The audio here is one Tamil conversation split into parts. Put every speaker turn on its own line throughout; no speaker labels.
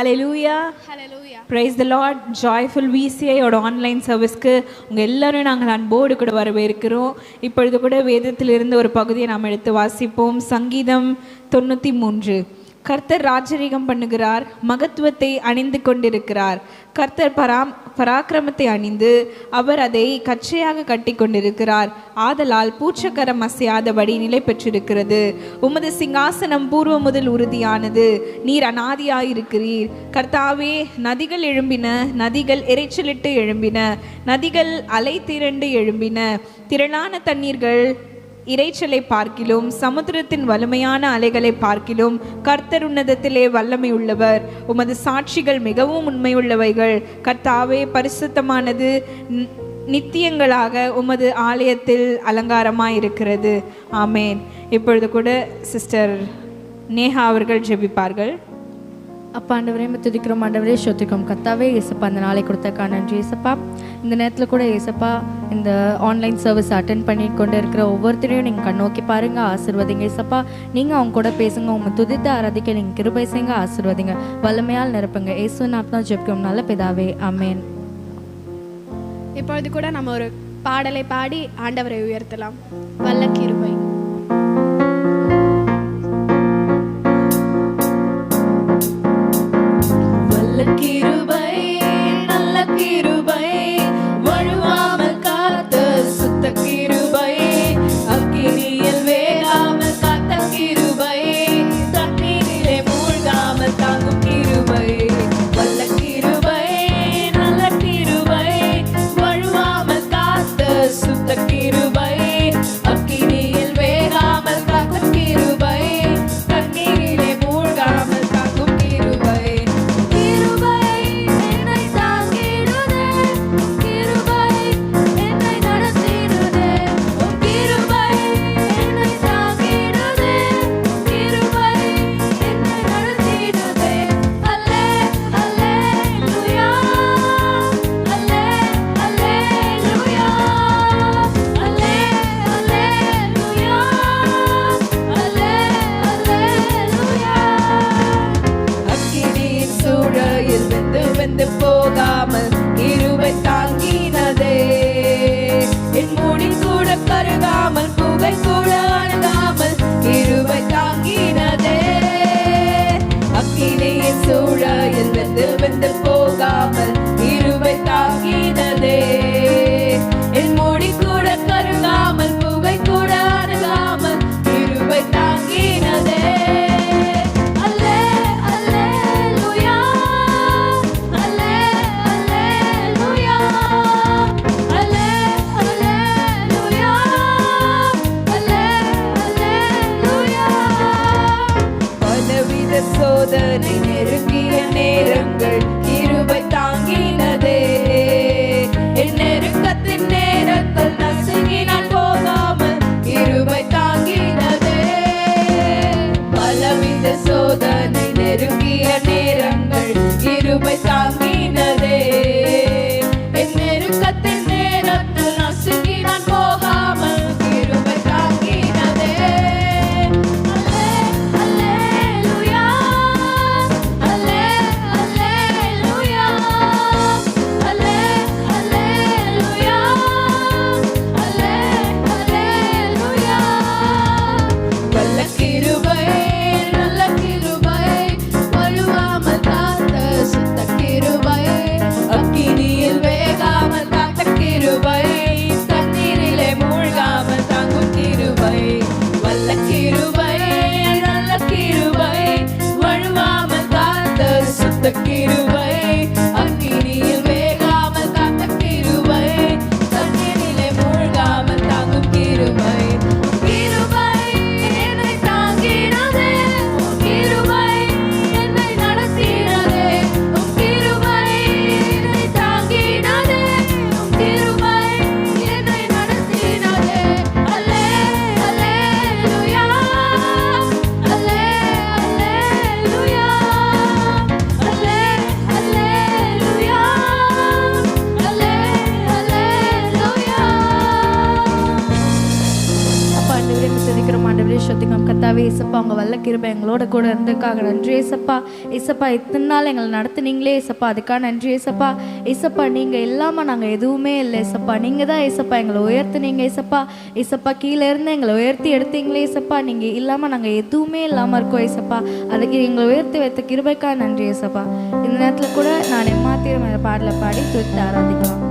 Hallelujah.
Praise the Lord joyful விசிஐயோட online சர்வீஸ்க்கு உங்கள் எல்லாரும் நாங்கள் அன்போடு கூட வரவேற்கிறோம். இப்பொழுது கூட வேதத்திலிருந்து ஒரு பகுதியை நாம் எடுத்து வாசிப்போம். சங்கீதம் தொண்ணூற்றி மூன்று. கர்த்தர் ராஜரீகம் பண்ணுகிறார் மகத்துவத்தை அணிந்து கொண்டிருக்கிறார். கர்த்தர் பராம் பராக்கிரமத்தை அணிந்து அவர் அதை கச்சையாக கட்டி கொண்டிருக்கிறார். ஆதலால் பூச்சக்கரம் அசையாதபடி நிலை பெற்றிருக்கிறது. உமது சிங்காசனம் பூர்வ முதல் உறுதியானது. நீர் அனாதியாயிருக்கிறீர். கர்த்தாவே நதிகள் எழும்பின நதிகள் இரைச்சலிட்டு எழும்பின நதிகள் அலை திரண்டு எழும்பின. திரளான தண்ணீர்கள் இரைச்சலை பார்க்கிலும் சமுத்திரத்தின் வலிமையான அலைகளை பார்க்கிலும் கர்த்தர் உன்னதத்திலே வல்லமை உள்ளவர் உமது சாட்சிகள் மிகவும் உண்மையுள்ளவைகள். கர்த்தாவே பரிசுத்தமானது நித்தியங்களாக உமது ஆலயத்தில் அலங்காரமாக இருக்கிறது ஆமேன். இப்பொழுது கூட சிஸ்டர் நேஹா அவர்கள் ஜெபிப்பார்கள்.
அப்பா ஆண்டவரே துதிக்கிறோம். ஆண்டவரே ஸ்ரோத்திக்கிறோம் கத்தாவே ஏசப்பா அந்த நாளை கொடுத்தக்கா நன்றி ஏசப்பா இந்த நேரத்தில் கூட ஏசப்பா இந்த ஆன்லைன் சர்வீஸ் அட்டன் பண்ணி கொண்டு இருக்கிற ஒவ்வொருத்தரையும் நீங்கள் கண்ணோக்கி பாருங்கள் ஆசிர்வதிங்க ஏசப்பா நீங்கள் அவங்க கூட பேசுங்க உங்கள் துதித்து ஆராதிக்க நீங்கள் கிருபை செய்யுங்க ஆசிர்வதிங்க. வல்லமையால் நிரப்புங்க. ஏசுவன் நாத்தான் ஜெபிக்கும் நல்ல பிதாவே அமேன்
இப்பொழுது கூட நம்ம ஒரு பாடலை பாடி ஆண்டவரை உயர்த்தலாம். வல்ல கிருபை.
கத்தாவே இசப்பா உங்கள் வல்ல கிருபை எங்களோட கூட இருந்ததுக்காக நன்றி இசப்பா இசப்பா இத்தனை நாள் எங்களை நடத்துனீங்களே இசப்பா அதுக்காக நன்றி இசப்பா இசப்பா நீங்கள் இல்லாமல் நாங்கள் எதுவுமே இல்லை இசப்பா நீங்கள் தான் இசப்பா எங்களை உயர்த்துனீங்க இசப்பா இசப்பா கீழே இருந்து எங்களை உயர்த்தி எடுத்தீங்களே இசப்பா நீங்கள் இல்லாமல் நாங்கள் எதுவுமே இல்லாமல் இருக்கோம் இசப்பா அதுக்கு எங்களை உயர்த்தி வைத்த கிருபைக்காக நன்றி இசப்பா இந்த நேரத்தில் கூட நான் எம்மாத்திரம் என்ற பாடலை பாடி துரித்து ஆராதிக்கலாம்.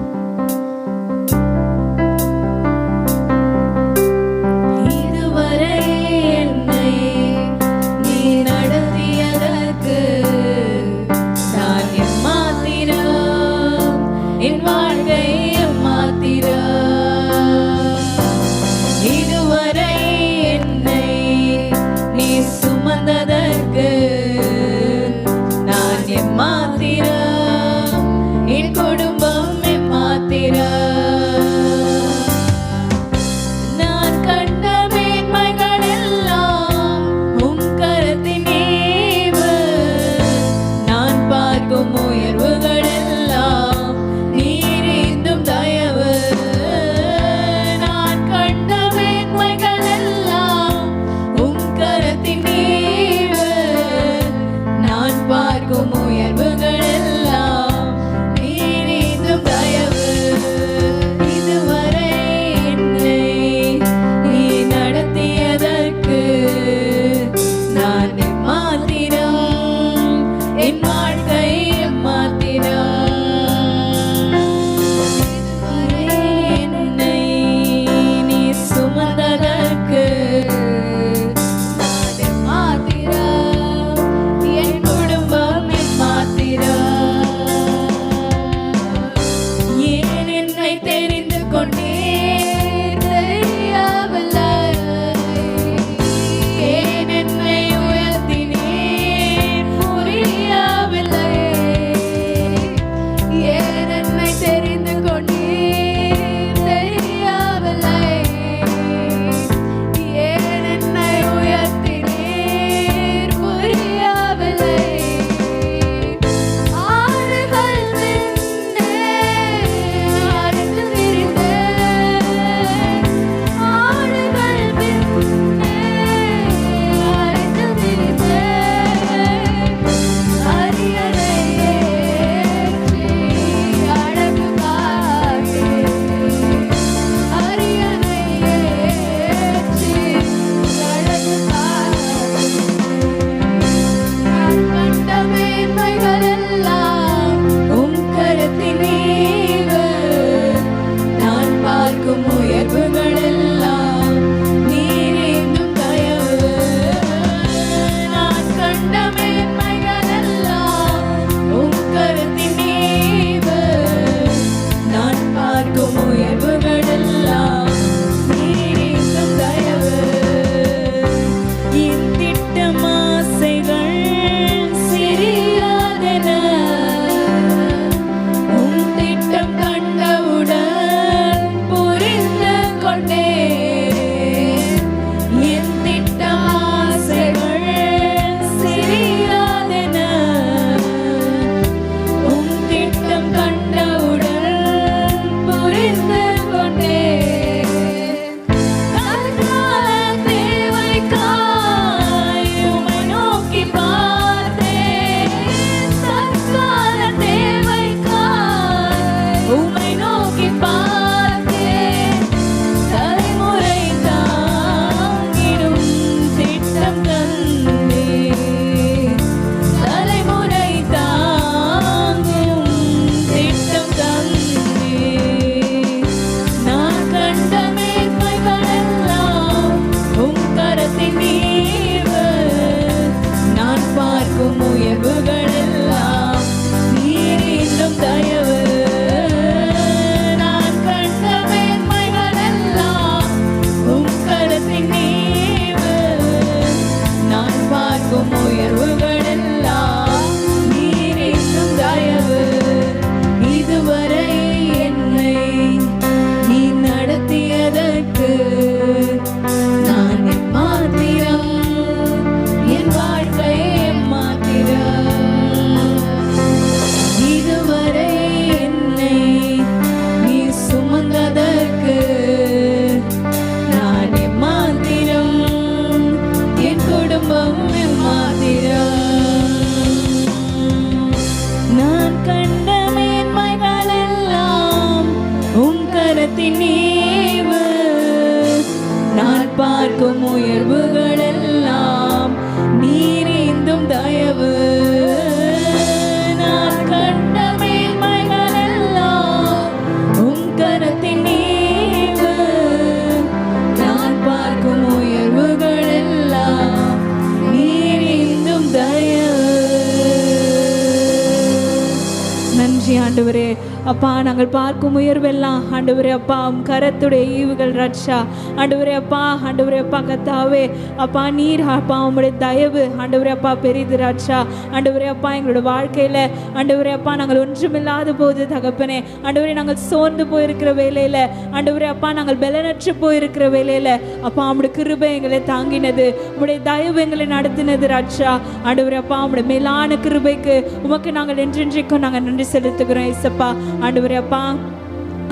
Papa. நாங்கள் பார்க்கும் உயர்வெல்லாம். ஆண்டவரே அப்பா கரத்துடைய ஈவுகள் ரட்சா. ஆண்டவரே அப்பா ஆண்டவரே அப்பா கத்தாவே. அப்பா நீர் அப்பா உம்முடைய தயவு. ஆண்டவரே அப்பா பெரிது ரட்சா. ஆண்டவரே அப்பா எங்களோட வாழ்க்கையில். ஆண்டவரே அப்பா நாங்கள் ஒன்றுமில்லாத போது தகப்பனே. ஆண்டவரே நாங்கள் சோர்ந்து போயிருக்கிற வேலையில் ஆண்டவரே அப்பா நாங்கள் பலனற்று போயிருக்கிற வேலையில் அப்பா உம்முடைய கிருபை எங்களை தாங்கினது. உங்களுடைய தயவு எங்களை நடத்தினது ரட்சா. ஆண்டவரே அப்பா உம்முடைய மேலான கிருபைக்கு உமக்கு நாங்கள் என்றென்றைக்கும் நாங்கள் நன்றி செலுத்துகிறோம் ஏசப்பா. ஆண்டவரே அப்பா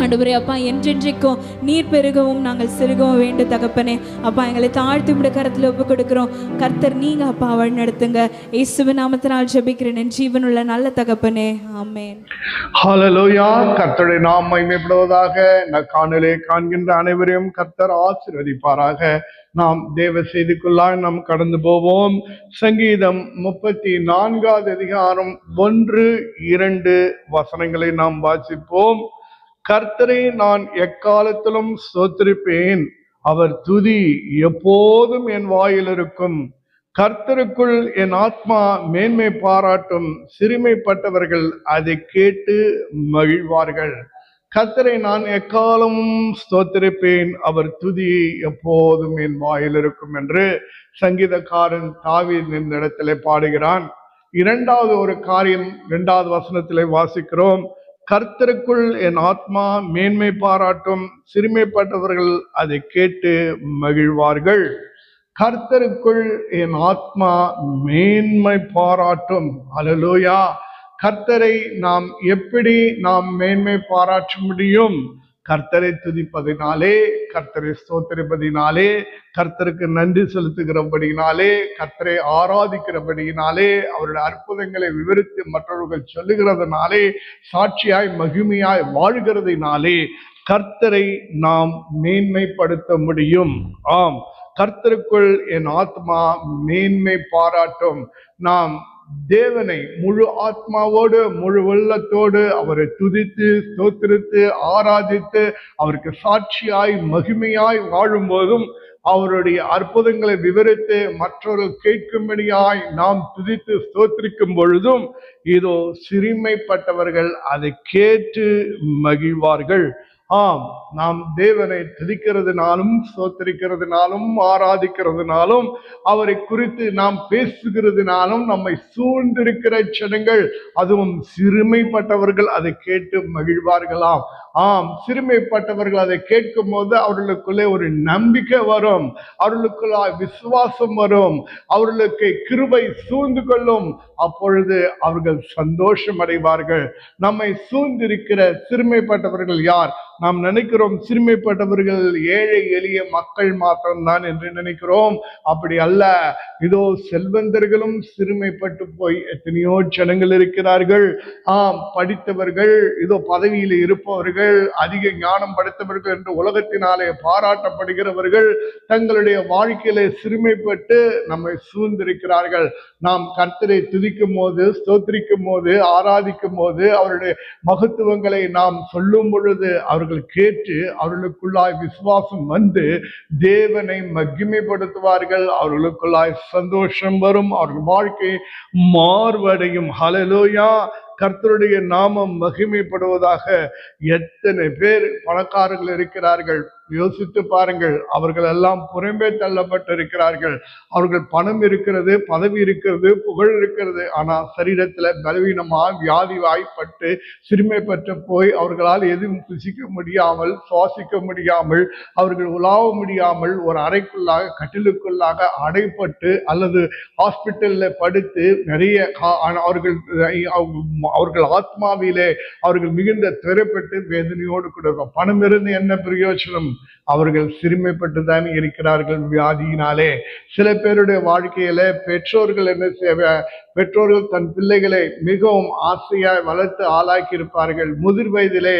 ஆண்டவரே அப்பா என்றென்றைக்கும் நீர் பெருகவும் நாங்கள் சிறுகவும் வேண்டும் தகப்பனே. அப்பா எங்களை தாழ்த்தி விட கரத்தில் ஒப்பு கொடுக்குறோம் கர்த்தர் நீங்கள் அப்பா வழி நடத்துங்க. இயேசுவ நாமத்தினால் ஜபிக்கிறேன். என் ஜீவனுள்ள நல்ல தகப்பனே. ஆமேன்.
ஹalleluya கர்த்தருடைய நாம் மகிமைப்படுவதாக நான் காணலே காண்கின்ற அனைவரையும் கர்த்தர் ஆசீர்வதிப்பாராக. நாம் தேவ செய்திக்குள்ளாய் நாம் கடந்து போவோம். சங்கீதம் முப்பத்தி நான்காவது அதிகாரம் ஒன்று இரண்டு வசனங்களை நாம் வாசிப்போம். கர்த்தரை நான் எக்காலத்திலும் சோத்திருப்பேன் அவர் துதி எப்போதும் என் வாயில் இருக்கும் கர்த்தருக்குள் என் ஆத்மா மேன்மை பாராட்டும். சிறுமைப்பட்டவர்கள் அதை கேட்டு மகிழ்வார்கள். கர்த்தரை நான் எக்காலமும் ஸ்தோத்திருப்பேன். அவர் துதி எப்போதும் என் வாயில் இருக்கும் என்று சங்கீதக்காரன் தாவி இந்த இடத்திலே பாடுகிறான். இரண்டாவது ஒரு காரியம் இரண்டாவது வசனத்திலே வாசிக்கிறோம். கர்த்தருக்குள் என் ஆத்மா மேன்மை பாராட்டும் சிறுமைப்பட்டவர்கள் அதை கேட்டு மகிழ்வார்கள். கர்த்தருக்குள் என் ஆத்மா மேன்மை பாராட்டும். அலலோயா கர்த்தரை நாம் எப்படி நாம் மேன்மை பாராட்ட முடியும்? கர்த்தரை துதிப்பதினாலே கர்த்தரை ஸ்தோத்திரிப்பதினாலே கர்த்தருக்கு நன்றி செலுத்துகிறபடியினாலே கர்த்தரை ஆராதிக்கிறபடியினாலே அவருடைய அற்புதங்களை விவரித்து மற்றவர்கள் சொல்லுகிறதுனாலே சாட்சியாய் மகிமையாய் வாழ்கிறதினாலே கர்த்தரை நாம் மேன்மைப்படுத்த முடியும். ஆம். கர்த்தருக்குள் என் ஆத்மா மேன்மை பாராட்டும். நாம் தேவனை முழு ஆத்மாவோடு முழு உள்ளத்தோடு அவரை துதித்து ஸ்தோத்திரித்து ஆராதித்து அவருக்கு சாட்சியாய் மகிமையாய் வாழும்போதும் அவருடைய அற்புதங்களை விவரித்து மற்றவர்கள் கேட்கும்படியாய் நாம் துதித்து ஸ்தோத்திரிக்கும் பொழுதும் இதோ சிறுமைப்பட்டவர்கள் அதை கேட்டு மகிழ்வார்கள். ஆம் நாம் தேவனை துதிக்கிறதுனாலும் சோத்தரிக்கிறதுனாலும் ஆராதிக்கிறதுனாலும் அவரை குறித்து நாம் பேசுகிறதுனாலும் நம்மை சூழ்ந்திருக்கிற ஜனங்கள் அதுவும் சிறுமைப்பட்டவர்கள் அதை கேட்டு மகிழ்வார்களாம். ஆம் சிறுமைப்பட்டவர்கள் அதை கேட்கும் போது அவர்களுக்குள்ளே ஒரு நம்பிக்கை வரும். அவர்களுக்குள்ள விசுவாசம் வரும். அவர்களுக்கு கிருபை சூழ்ந்து கொள்ளும். அப்பொழுது அவர்கள் சந்தோஷம் அடைவார்கள் நம்மை சூழ்ந்திருக்கிற சிறுமைப்பட்டவர்கள் யார்? நாம் நினைக்கிறோம் சிறுமைப்பட்டவர்கள் ஏழை எளிய மக்கள் மாத்திரம்தான் என்று நினைக்கிறோம். அப்படி அல்ல. இதோ செல்வந்தர்களும் சிறுமைப்பட்டு போய் எத்தனையோ ஜனங்கள் இருக்கிறார்கள். ஆம் படித்தவர்கள் இதோ பதவியில் இருப்பவர்கள் அதிக ஞானம் படைத்தவர்கள் என்று உலகத்தினாலே பாராட்டப்படுகிறவர்கள் தங்களுடைய வாழ்க்கையிலே சிறுமைப்பட்டு நம்மை சூழ்ந்திருக்கிறார்கள். நாம் கர்த்தரை துதிக்கும் போது ஸ்தோத்திரிக்கும் போது ஆராதிக்கும் போது அவருடைய மகத்துவங்களை நாம் சொல்லும் பொழுது அவர்கள் கேட்டு அவர்களுக்குள்ளாய் விசுவாசம் வந்து தேவனை மகிமைப்படுத்துவார்கள். அவர்களுக்குள்ளாய் சந்தோஷம் வரும். அவர்கள் வாழ்க்கை மார்வடையும். ஹலலோயா கர்த்தருடைய நாமம் மகிமைப்படுவதாக எத்தனை பேர் பணக்காரர்கள் இருக்கிறார்கள். யோசித்து பாருங்கள் அவர்கள் எல்லாம் புறம்பே தள்ளப்பட்டிருக்கிறார்கள். அவர்கள் பணம் இருக்கிறது பதவி இருக்கிறது புகழ் இருக்கிறது. ஆனால் சரீரத்தில் பலவீனமாக வியாதி வாய்ப்பட்டு சிறுமைப்பட்டு போய் அவர்களால் எதுவும் புசிக்க முடியாமல் சுவாசிக்க முடியாமல் அவர்கள் உலாவ முடியாமல் ஒரு அறைக்குள்ளாக கட்டிலுக்குள்ளாக அடைப்பட்டு அல்லது ஹாஸ்பிட்டலில் படுத்து நிறைய அவர்கள் அவங்க- அவர்கள் ஆத்மாவிலே அவர்கள் மிகுந்த துயரப்பட்டு வேதனையோடு கொடுக்கும் பணம் இருந்து என்ன பிரயோஜனம்? அவர்கள் சிறுமைப்பட்டுதான் இருக்கிறார்கள் வியாதியினாலே. சில பேருடைய வாழ்க்கையில பெற்றோர்கள் என்ன செய்வ பெற்றோர்கள் தன் பிள்ளைகளை மிகவும் ஆசையாய் வளர்த்து ஆளாக்கி இருப்பார்கள் முதிர் வயதிலே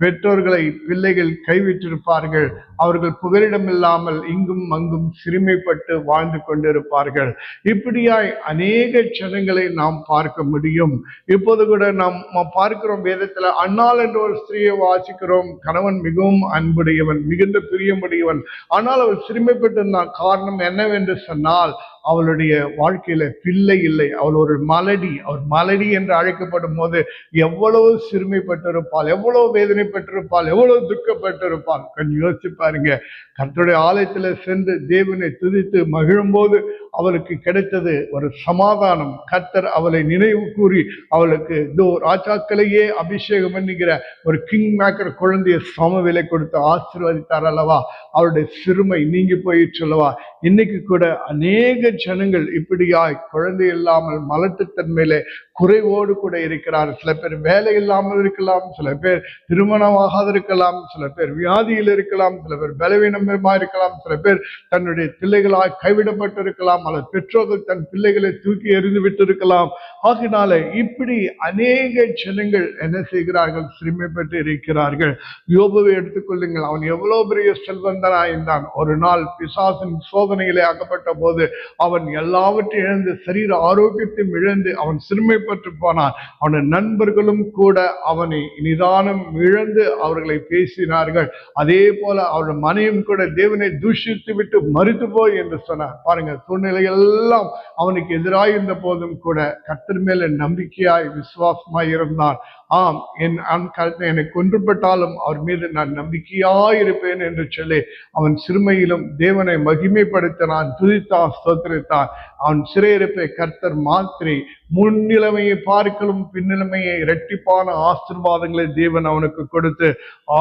பெற்றோர்களை பிள்ளைகள் கைவிட்டிருப்பார்கள். அவர்கள் புகலிடம் இல்லாமல் இங்கும் அங்கும் சிறுமைப்பட்டு வாழ்ந்து கொண்டிருப்பார்கள். இப்படியாய் அநேக ஜனங்களை நாம் பார்க்க முடியும். இப்போது கூட நாம் பார்க்கிறோம் வேதத்துல அன்னாள் என்ற ஒரு ஸ்திரீயை வாசிக்கிறோம். கணவன் மிகவும் அன்புடையவன் மிகுந்த பிரியமுடையவன். ஆனால் அவள் சிறுமைப்பட்டிருந்தான் காரணம் என்னவென்று சொன்னால் அவளுடைய வாழ்க்கையில பிள்ளை இல்லை. அவள் ஒரு மலடி. அவள் மலடி என்று அழைக்கப்படும் போது எவ்வளவு சிறுமைப்பட்டிருப்பாள் எவ்வளவு வேதனைப்பட்டிருப்பாள் எவ்வளவு துக்கப்பட்டிருப்பாள். கொஞ்சம் யோசிச்சு பாருங்க. கர்த்தருடைய ஆலயத்துல சென்று தேவனை துதித்து மகிழும்போது அவளுக்கு கிடைத்தது ஒரு சமாதானம். கத்தர் அவளை நினைவு கூறி அவளுக்கு இதோ ராஜாக்களையே அபிஷேகம் பண்ணுகிற ஒரு கிங் மேக்கர் குழந்தைய சம விலை கொடுத்து ஆசீர்வதித்தார் அல்லவா? அவளுடைய சிறுமை நீங்கி போயிற்று அல்லவா? இன்னைக்கு கூட அநேக ஜனங்கள் இப்படியாய் குழந்தை இல்லாமல் மலட்டுத்தன்மையிலே குறைவோடு கூட இருக்கிறார். சில பேர் வேலை இல்லாமல் இருக்கலாம் சில பேர் திருமணமாகாது இருக்கலாம் சில பேர் வியாதியில் இருக்கலாம் சில பேர் பலவீனமா இருக்கலாம் சில பேர் தன்னுடைய பிள்ளைகளால் கைவிடப்பட்டு இருக்கலாம் அல்லது பெற்றோர்கள் தன் பிள்ளைகளை தூக்கி எறிந்து விட்டு இருக்கலாம் ஆகினால இப்படி அநேக ஜனங்கள் என்ன செய்கிறார்கள்? சிறுமைப்பட்டு இருக்கிறார்கள். யோபுவை எடுத்துக்கொள்ளுங்கள் அவன் எவ்வளவு பெரிய செல்வந்தனாய் இருந்தான் ஒரு நாள் பிசாசின் சோதனையிலே அகப்பட்ட போது அவன் எல்லாவற்றையும் இழந்து சரீர ஆரோக்கியத்தையும் இழந்து அவன் சிறுமை சிறுமைப்பட்டு போனான். அவனுடைய நண்பர்களும் கூட அவனை நிதானம் இழந்து அவர்களை பேசினார்கள். அதே போல அவருடைய மனையும் கூட தேவனை தூஷித்து விட்டு மறுத்து போய் என்று சொன்னார். பாருங்க சூழ்நிலை எல்லாம் அவனுக்கு எதிராக இருந்த போதும் கூட கத்தர் மேல நம்பிக்கையாய் விசுவாசமாய் இருந்தான். ஆம் என் அன் கருத்தை என்னை கொன்றுபட்டாலும் அவர் மீது நான் நம்பிக்கையாயிருப்பேன் என்று சொல்லி அவன் சிறுமையிலும் தேவனை மகிமைப்படுத்தினான் துதித்தான் ஸ்தோத்திரித்தான். அவன் சிறையிருப்பை கர்த்தர் மாத்திரை முன்னிலைமையை பார்க்கலும் பின்னிலைமையை இரட்டிப்பான ஆசீர்வாதங்களை தேவன் அவனுக்கு கொடுத்து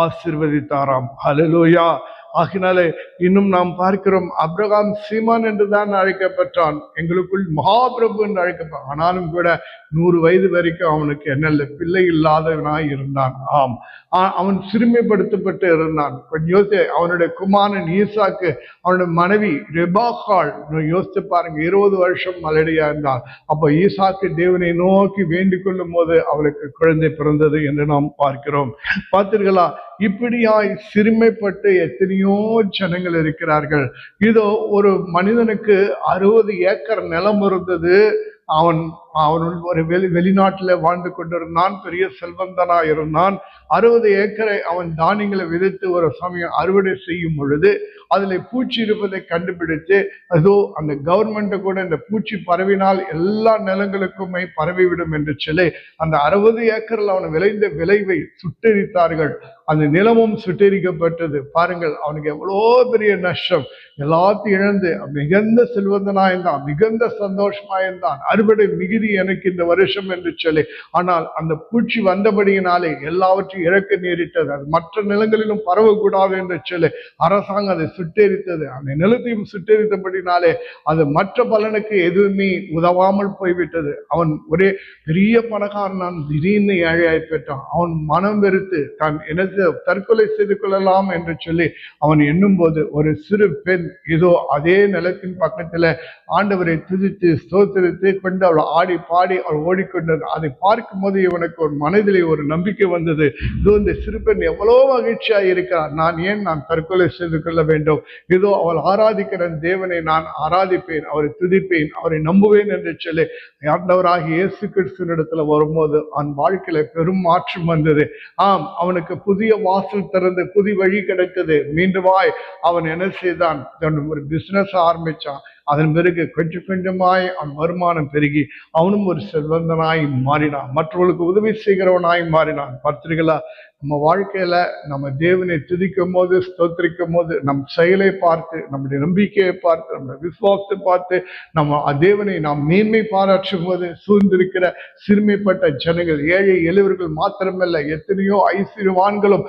ஆசிர்வதித்தாராம். ஹலலோயா ஆகினாலே இன்னும் நாம் பார்க்கிறோம் அப்ரகாம் சீமான் என்று தான் அழைக்கப்பட்டான் எங்களுக்குள் மகாபிரபு என்று அழைக்கப்பட்டான். ஆனாலும் கூட நூறு வயது வரைக்கும் அவனுக்கு என்னல்ல பிள்ளை இல்லாதவனாய் இருந்தான். ஆம். அவன் சிறுமைப்படுத்தப்பட்டு இருந்தான். கொஞ்சம் யோசி அவனுடைய குமாரன் ஈசாக்கு அவனுடைய மனைவி ரெபாக்காள் யோசித்து பாருங்க இருபது வருஷம் மலடியா இருந்தான் அப்போ ஈசாக்கு தேவனை நோக்கி வேண்டிக் கொள்ளும் போது அவளுக்கு குழந்தை பிறந்தது என்று நாம் பார்க்கிறோம். பார்த்தீர்களா இப்படியாய் சிறுமைப்பட்டு எத்தனையோ ஜனங்கள் இருக்கிறார்கள். இதோ ஒரு மனிதனுக்கு அறுபது ஏக்கர் நிலம் இருந்தது. அவன் அவன் ஒரு வெளி வெளிநாட்டில் வாழ்ந்து கொண்டிருந்தான். பெரிய செல்வந்தனா இருந்தான். அறுபது ஏக்கரை அவன் தானியங்களை விதைத்து ஒரு சமயம் அறுவடை செய்யும் பொழுது அதில் பூச்சி இருப்பதை கண்டுபிடித்து அதோ அந்த கவர்மெண்ட்டை கூட இந்த பூச்சி பரவினால் எல்லா நிலங்களுக்குமே பரவிவிடும் என்று சொல்லி அந்த அறுபது ஏக்கரில் அவன் விளைந்த விளைவை சுட்டரித்தார்கள். அந்த நிலமும் சுட்டரிக்கப்பட்டது. பாருங்கள் அவனுக்கு எவ்வளோ பெரிய நஷ்டம். எல்லாத்தையும் இழந்து மிகுந்த செல்வந்தனாயிருந்தான் மிகுந்த சந்தோஷமாயிருந்தான். அறுவடை மிகுதி எனக்கு இந்த வருஷம் என்று சொல்லி. ஆனால் அந்த பூச்சி வந்தபடியினாலே எல்லாவற்றையும் இறக்க நேரிட்டது. அது மற்ற நிலங்களிலும் பரவக்கூடாது என்று சொல்லி அரசாங்கம் அதை சுட்டெரித்தது. அந்த நிலத்தையும் சுட்டெரித்தபடினாலே அது மற்ற பலனுக்கு எதுவுமே உதவாமல் போய்விட்டது. அவன் ஒரே பெரிய பணக்காரனான். திடீர்னு ஏழையாய் பெற்றான் அவன் மனம் வெறுத்து தான் என்ன தற்கொலை செய்து கொள்ளலாம் என்று சொல்லி அவன் எண்ணும்போது ஒரு சிறு பெண் இதோ அதே நிலத்தின் பக்கத்தில் ஆண்டவரை துதித்து ஸ்தோத்திரித்து கொண்டு அவள் ஆடி பாடி அவள் ஓடிக்கொண்டது அதை பார்க்கும்போது இவனுக்கு ஒரு மனதிலே ஒரு நம்பிக்கை வந்தது. இதோ இந்த சிறு பெண் எவ்வளோ மகிழ்ச்சியாக இருக்கிறார் நான் ஏன் நான் தற்கொலை செய்து கொள்ள வேண்டும்? இதோ அவள் ஆராதிக்கிற தேவனை நான் ஆராதிப்பேன் அவரை துதிப்பேன் அவரை நம்புவேன் என்று சொல்லி ஆண்டவராகி இயேசு கிறிஸ்துவினிடத்துல வரும்போது அவன் வாழ்க்கையில பெரும் மாற்றம் வந்தது. ஆம் அவனுக்கு புதிய வாசல் திறந்து புதி வழி கிடைத்தது. மீண்டுமாய் அவன் என்ன செய்தான்? தன் ஒரு பிசினஸ் ஆரம்பிச்சான். அதன் பிறகு கொஞ்சம் கொஞ்சமாய் அவன் வருமானம் பெருகி அவனும் ஒரு செல்வந்தனாய் மாறினான். மற்றவர்களுக்கு உதவி செய்கிறவனாய் மாறினான். பத்திரிகளா நம்ம வாழ்க்கையில நம்ம தேவனை துதிக்கும் போது ஸ்தோத்திரிக்கும் போது நம் செயலை பார்த்து நம்முடைய நம்பிக்கையை பார்த்து நம்முடைய விசுவாசத்தை பார்த்து நம்ம தேவனை நாம் மேன்மை பாராட்டும் போது சூழ்ந்திருக்கிற சிறுமைப்பட்ட ஜனங்கள் ஏழை எளிவர்கள் மாத்திரமல்ல எத்தனையோ ஐஸ்வர்யவான்களும்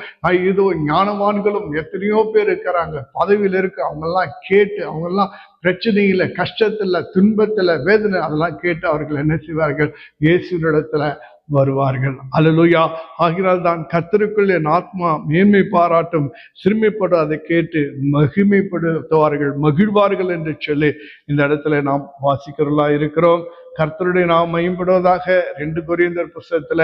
இதோ ஞானவான்களும் எத்தனையோ பேர் இருக்கிறாங்க. பதவியில் இருக்கு அவங்கெல்லாம் கேட்டு அவங்கெல்லாம் பிரச்சனையில கஷ்டத்துல துன்பத்துல வேதனை அதெல்லாம் கேட்டு அவர்கள் என்ன செய்வார்கள்? இயேசுவினிடத்துல வருவார்கள். அலலுயா ஆகினால் தான் கத்தருக்குள் என் ஆத்மா மேன்மை பாராட்டும் சிறுமைப்படும் அதை கேட்டு மகிமைப்படுத்துவார்கள் மகிழ்வார்கள் என்று சொல்லி இந்த இடத்துல நாம் வாசிக்கிறவர்களா இருக்கிறோம். கர்த்தருடைய நாம் மையப்படுவதாக ரெண்டு கொரிந்தர் புஸ்தகத்துல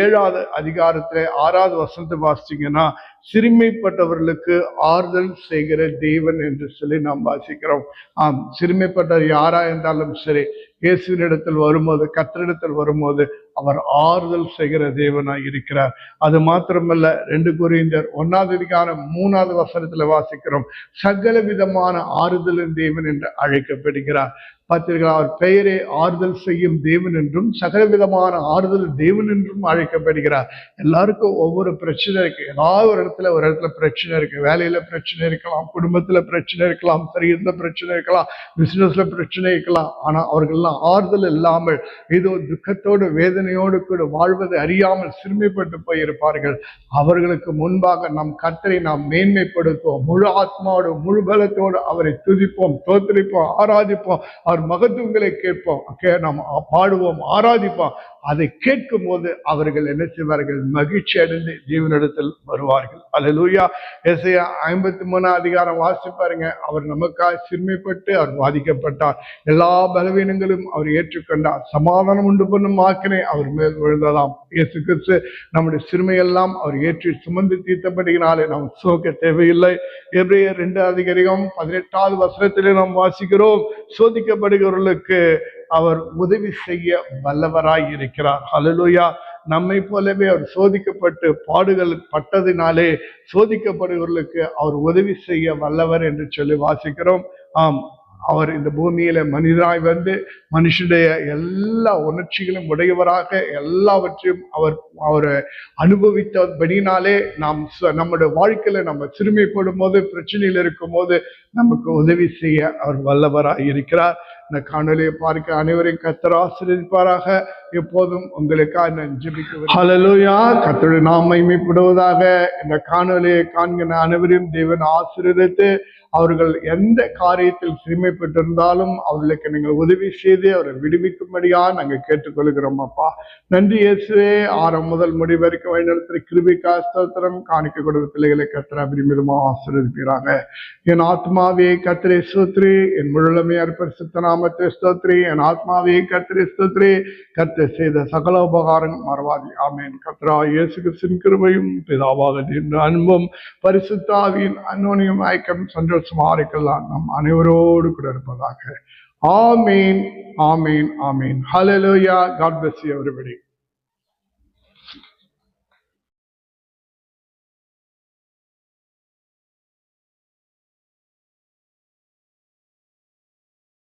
ஏழாவது அதிகாரத்துல ஆறாவது வசனத்தை வாசிச்சீங்கன்னா சிறுமைப்பட்டவர்களுக்கு ஆறுதல் செய்கிற தேவன் என்று சொல்லி நாம் வாசிக்கிறோம். ஆம் சிறுமைப்பட்டவர் யாரா இருந்தாலும் சரி இயேசுவினிடத்தில் வரும்போது கத்தரிடத்தில் வரும்போது அவர் ஆறுதல் செய்கிற தேவனாய் இருக்கிறார். அது மாத்திரமல்ல ரெண்டு குறிந்தர் ஒன்னாவது அதிகாரம் மூணாவது வசனத்துல வாசிக்கிறோம். சகல விதமான ஆறுதலின் தேவன் என்று அழைக்கப்படுகிறார். பார்த்தீர்களா அவர் பெயரே ஆறுதல் செய்யும் தேவன் என்றும் சகலவிதமான ஆறுதல் தேவன் என்றும் அழைக்கப்படுகிறார். எல்லாருக்கும் ஒவ்வொரு பிரச்சனை இருக்கு. ஏதாவது ஒரு இடத்துல ஒரு இடத்துல பிரச்சனை இருக்கு. வேலையில பிரச்சனை இருக்கலாம் குடும்பத்துல பிரச்சனை இருக்கலாம் சரீரத்துல பிரச்சனை இருக்கலாம் பிசினஸ்ல பிரச்சனை இருக்கலாம். ஆனா அவர்கள்லாம் ஆறுதல் இல்லாமல் ஏதோ துக்கத்தோடு வேதனையோடு கூட வாழ்வதை அறியாமல் சிறுமைப்பட்டு போயிருப்பார்கள். அவர்களுக்கு முன்பாக நம் கத்தரை நாம் மேன்மைப்படுத்துவோம். முழு ஆத்மாவோடு முழு பலத்தோடு அவரை துதிப்போம் தோத்தரிப்போம் ஆராதிப்போம். அவர் அவர் மகத்துவங்களை கேட்போம். நாம் பாடுவோம் ஆராதிப்போம். அதை கேட்கும் போது அவர்கள் என்ன செய்வார்கள்? மகிழ்ச்சி அடைந்து ஜீவனிடத்தில் வருவார்கள். அல்லேலூயா. எஸ்ஐயா ஐம்பத்தி மூணாம் அதிகாரம் வாசிப்பாருங்க. அவர் நமக்காக சிறுமைப்பட்டு அவர் பாதிக்கப்பட்டார் எல்லா பலவீனங்களும் அவர் ஏற்றுக்கொண்டார். சமாதானம் உண்டு பண்ணும் ஆக்கினை அவர் மேல் விழுந்ததாம். இயேசு கிறிஸ்து நம்முடைய சிறுமையெல்லாம் அவர் ஏற்றி சுமந்து தீர்த்தப்படுகிறாலே நாம் சோக்க தேவையில்லை. எப்படியே ரெண்டு அதிகாரிகம் பதினெட்டாவது வசனத்திலே நாம் வாசிக்கிறோம். சோதிக்கப்பட்ட கஷ்டப்படுகிறவர்களுக்கு அவர் உதவி செய்ய வல்லவராய் இருக்கிறார் ஹalleluya. நம்மை போலவே அவர் சோதிக்கப்பட்டு பாடுகள் பட்டதினாலே சோதிக்கப்படுகிறவர்களுக்கு அவர் உதவி செய்ய வல்லவர் என்று சொல்லி வாசிக்கிறோம். ஆம் அவர் இந்த பூமியில மனிதராய் வந்து மனுஷனுடைய எல்லா உணர்ச்சிகளும் உடையவராக எல்லாவற்றையும் அவர் அவர் அனுபவித்தபடினாலே நாம் ச- நம்முடைய வாழ்க்கையில நம்ம சிறுமைப்படும் போது பிரச்சனையில் இருக்கும் போது நமக்கு உதவி செய்ய அவர் வல்லவராக இருக்கிறார் இந்த காணொலியை பார்க்க அனைவரையும் கத்தர் ஆசிரியப்பாராக எப்போதும் உங்களுக்காக நான் ஜெபிக்கிறேன் ஹalleluya. கர்த்தருடைய நாம் மைமைப்படுவதாக இந்த காணொலியை காண்கிற அனைவரையும் தேவன் ஆசீர்வதித்து அவர்கள் எந்த காரியத்தில் சிறுமைப்பட்டிருந்தாலும் அவர்களுக்கு நீங்கள் உதவி செய்து அவரை விடுவிக்கும்படியா நாங்கள் கேட்டுக்கொள்கிறோம் அப்பா. நன்றி இயேசுவே. ஆரம் முதல் முடிவு வரைக்கும் வழிநடத்துகிற கிருபிகா ஸ்தோத்திரம். காணிக்க கொடுத்த பிள்ளைகளை கத்திர அபிரிமிதமாக ஆசீர்வதிப்பீராக. என் ஆத்மாவே கத்திரை ஸ்தோத்ரி. என் முழுமையார் பரிசுத்த நாமத்தை ஸ்தோத்ரி. என் ஆத்மாவே கத்திரை ஸ்தோத்ரி. கத்தை செய்த சகல உபகாரம் மறவாதி ஆமேன் கத்ரா இயேசு கிறிஸ்தின் கிருபையும் பிதாவாக என்ற அன்பும் பரிசுத்தாவியின் அன்னோனியும் ஐக்கம் சந்தோஷமாக நம் அனைவரோடு கூட இருப்பதாக ஆமீன் ஆமீன் ஆமீன் ஹalleluya god bless you